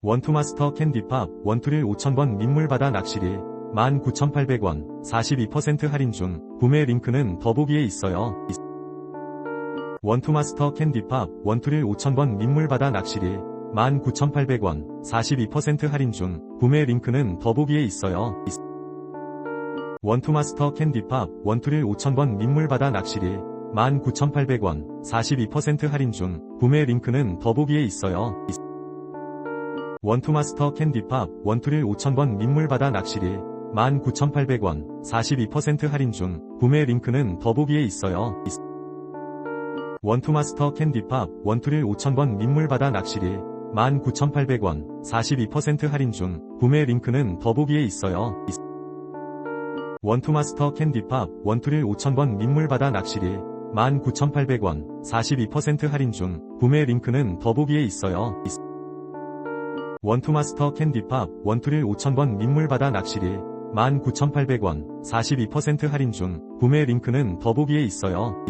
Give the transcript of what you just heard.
원투마스터 캔디팝 원투를 5,000번 민물바다 낚시를 19,800원 42% 할인 중 구매 링크는 더보기에 있어요. 원투마스터 캔디팝 원투를 5,000번 민물바다 낚시를 19,800원 42% 할인 중 구매 링크는 더보기에 있어요. 원투마스터 캔디팝 원투를 5,000번 민물바다 낚시를 19,800원 42% 할인 중 구매 링크는 더보기에 있어요. 원투마스터 캔디팝 원투를 5,000번 민물바다 낚시를 19,800원 42% 할인 중 구매 링크는 더보기에 있어요. 원투마스터 캔디팝 원투를 5,000번 민물바다 낚시를 19,800원 42% 할인 중 구매 링크는 더보기에 있어요. 원투마스터 캔디팝 원투를 5,000번 민물바다 낚시를 19,800원 42% 할인 중 구매 링크는 더보기에 있어요. 원투마스터 캔디팝 원투를 5,000번 민물바다 낚시를 19,800원 42% 할인 중 구매 링크는 더보기에 있어요.